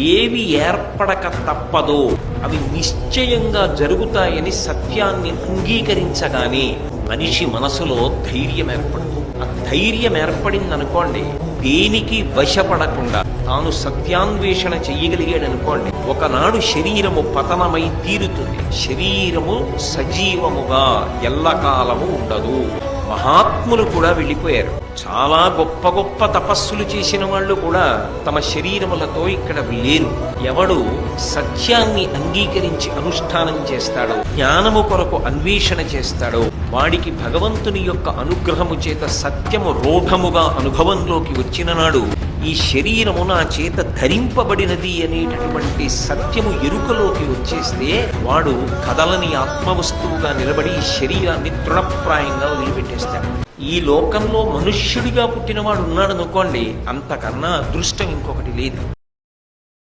ఏవి ఏర్పడక తప్పదో అవి నిశ్చయంగా జరుగుతాయని సత్యాన్ని అంగీకరించగానే మనిషి మనసులో ధైర్యం ఏర్పడుతుంది. ఆ ధైర్యం ఏర్పడిందనుకోండి దేనికి వశపడకుండా తాను సత్యాన్వేషణ చెయ్యగలిగాడు అనుకోండి ఒకనాడు శరీరము పతనమై తీరుతుంది. శరీరము సజీవముగా ఎల్లకాలము ఉండదు. మహాత్ములు కూడా వెళ్ళిపోయారు. చాలా గొప్ప గొప్ప తపస్సులు చేసిన వాళ్ళు కూడా తమ శరీరములతో ఇక్కడ లేరు. ఎవడు సత్యాన్ని అంగీకరించి అనుష్ఠానం చేస్తాడో జ్ఞానము కొరకు అన్వేషణ చేస్తాడో వాడికి భగవంతుని యొక్క అనుగ్రహము చేత సత్యము రూఢముగా అనుభవంలోకి వచ్చిన నాడు ఈ శరీరము నా చేత ధరింపబడినది అనేటటువంటి సత్యము ఎరుకలోకి వచ్చేస్తే వాడు కదలని ఆత్మవస్తువుగా నిలబడి ఈ శరీరాన్ని తృణప్రాయంగా వదిలిపెట్టేస్తాడు. ఈ లోకంలో మనుష్యుడిగా పుట్టినవాడు ఉన్నాడు అనుకోండి అంతకన్నా అదృష్టం ఇంకొకటి లేదు.